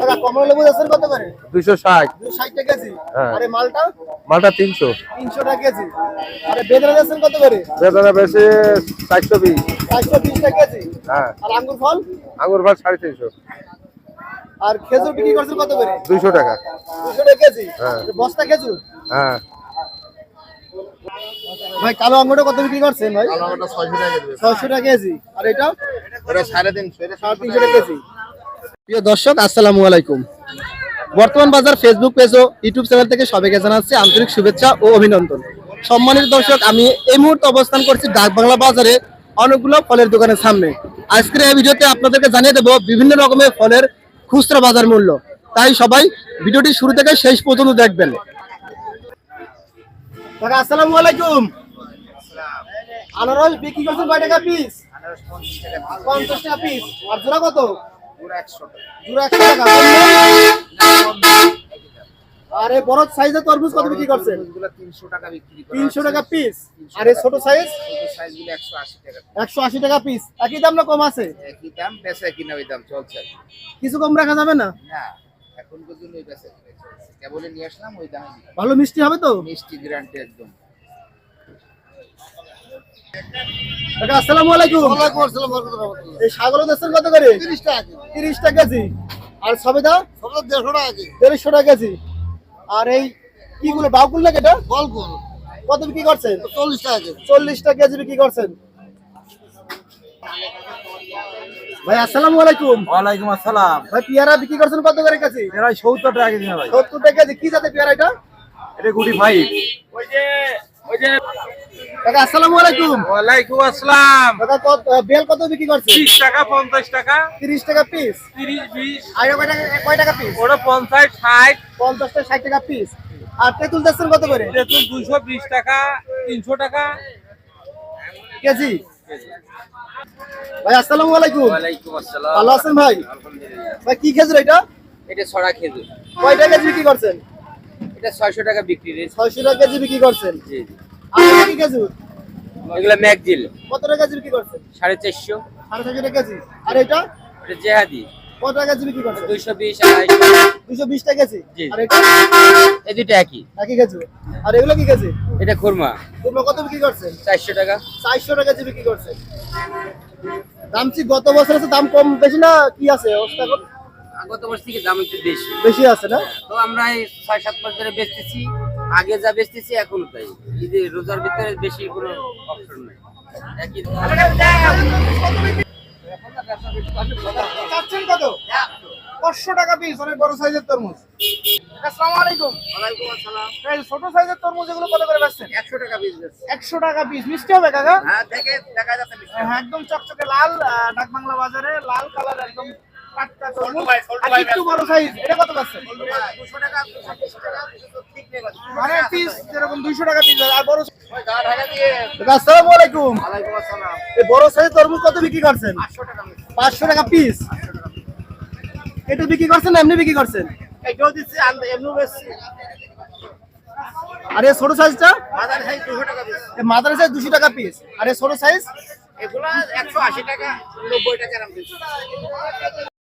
কাকা কমলা লেবু আছেন কত করে? দুইশো ষাট। দুশো ষাট টাকা কেজি। হ্যাঁ। আরে মালটা? মালটা তিনশো। তিনশো টাকা কেজি। আরে বেদনা আছেন কত করে? বেতনে বেশি চারশো বিশ। চারশো বিশ টাকা কেজি। হ্যাঁ। আর আঙ্গুর ফল? ভাত সাড়ে তিনশো। আর খেজুর বিক্রি করছেন কত করে? দুইশো টাকা। দুশো টাকা কেজি? হ্যাঁ। বস্তা খেজুর? হ্যাঁ। ভাই কালো আঙ্গুরটা কত বিক্রি করছেন ভাই? ছয়শো টাকা দেবে ছয়শো টাকা কেজি। আর এটা? সাড়ে তিনশো এটা সাড়ে তিনশো টাকা কেজি। প্রিয় দর্শক, আসসালামু আলাইকুম। বর্তমান বাজার ফেসবুক পেজ ও ইউটিউব চ্যানেল থেকে সবাইকে জানাচ্ছি আন্তরিক শুভেচ্ছা ও অভিনন্দন। সম্মানিত দর্শক, আমি এই মুহূর্তে অবস্থান করছি ডাক বাংলা বাজারে অনেকগুলো ফলের দোকানের সামনে। আজকের এই ভিডিওতে আপনাদেরকে জানিয়ে দেবো বিভিন্ন রকমের ফলের খুচরা বাজার মূল্য। তাই সবাই ভিডিওটি শুরু থেকে শেষ পর্যন্ত দেখবেন। আসসালামু আলাইকুম। আনারস বিক্রি করছেন কয় টাকা পিস পঞ্চাশ টাকা পিস আর জোড়া কত? আর এই বড় সাইজের তরমুজ কত বিক্রি করছেন? তিনশো টাকা বিক্রি তিনশো টাকা পিস আর এই ছোট সাইজ একশো আশি টাকা পিস একই দাম না কম আছে? একই দাম কিনা ওই দাম চলছে। কিছু কম রাখা যাবে না? না এখন পর্যন্ত ওই বেচা কিনা চলছে। নিয়ে আসলাম ওই দামে। ভালো মিষ্টি হবে তো? মিষ্টি গ্যারান্টি একদম। আসসালামু আলাইকুম। এই ছাগল দেশের কত করে? তিরিশ টাকা তিরিশ টাকা কেজি। আর সবেদা দেড়শো টাকা কেজি। দেড়শো টাকা কেজি। আর এই কি গুলো বাউকুল না এটা গল্পুর কত বিক্রি করছেন? চল্লিশ টাকা কেজি। চল্লিশ টাকা কেজি বিক্রি করছেন। ভাই আসসালামু আলাইকুম। ওয়ালাইকুম আসসালাম। ভাই পেয়ারা বিক্রি করছেন কত করে কেজি? এরা সত্তর টাকা কেজি ভাই। টাকা কেজি। কি জাতের পেয়ারা এটা? এটা গুটি ফাইভ কাকা আসসালামু আলাইকুম। ওয়ালাইকুম আসসালাম। কাকা কত বেল কত বিক্রি করছেন? ত্রিশ টাকা পঞ্চাশ টাকা। তিরিশ টাকা পিস তিরিশ বিশ। আর কয় টাকা কয় টাকা পিস ওটা পঞ্চাশ ষাট। পঞ্চাশ টাকা ষাট টাকা পিস আর তেঁতুল দেশের কত করে? তেঁতুল দুইশো বিশ টাকা তিনশো টাকা। কেজি? ভাই আসসালামু আলাইকুম। ওয়ালাইকুম আসসালাম। ভালো আছেন ভাই? ভাই কি খেজুর এটা? এটা ছড়া খেজুর। কয় টাকা কেজি বিক্রি করছেন? এটা ছয়শো টাকা বিক্রি রেট। ছয়শো টাকা কেজি বিক্রি করছেন। জি জি। আর কি খেজুর এগুলো ম্যাকজিল। কত টাকা বিক্রি করছেন? সাড়ে চারশো। সাড়ে ছয়শো টাকা কেজি। আর এটা? এটা জেহাদি। কত টাকা বিক্রি করছেন? দুইশো বিশ আড়াইশো। দুশো বিশ টাকা কেজি? আর এটা? এই দুটো একই। একই কেজি। আর এগুলো কি কেজি? এটা খুরমা। তোমরা কত বিক্রি করছেন? চারশো টাকা। চারশো টাকা বিক্রি করছেন। দাম কি গত বছর আছে? দাম কম বেশি না কি আছে? অবস্থা? গত বছর থেকে দাম একটু বেশি। বেশি আছে না? তো আমরা এই ছয় সাত মাস ধরে বেচতেছি আগে যা বেচতেছি এখন তাই। ঈদের রোজার ভিতরে বেশি কোনো অপশন নাই। চাচ্ছেন কত? পাঁচশো টাকা পিস অনেক বড় সাইজের তরমুজ। আসসালামু আলাইকুম। এই ছোট সাইজের তরমুজ এগুলো কত করে বেচছেন? একশো টাকা পিস বেচছি। একশো টাকা পিস মিষ্টি হবে কাকা? হ্যাঁ দেখে দেখা যাচ্ছে মিষ্টি। হ্যাঁ একদম চকচকে লাল ডাক বাংলা বাজারে লাল কালার একদম একটু বড় সাইজ এটা কত। মানে পিস যেরকম দুইশো টাকা পিস আর বড় ওই গা ঢাকা দিয়ে কাকা, আসসালামু আলাইকুম। এই বড় সাইজের তরমুজ কত বিক্রি করছেন। পাঁচশো টাকা পিস এটা বিক্রি করছেন এমনি বিক্রি করছেন? দিচ্ছি বেচছি। আর এই ছোট সাইজটা বাজার সাইজ দুশো টাকা পিস এই মাদার সাইজ দুশো টাকা পিস আর এই ছোট সাইজ এগুলা একশো আশি টাকা নব্বই টাকা এরকম দিচ্ছি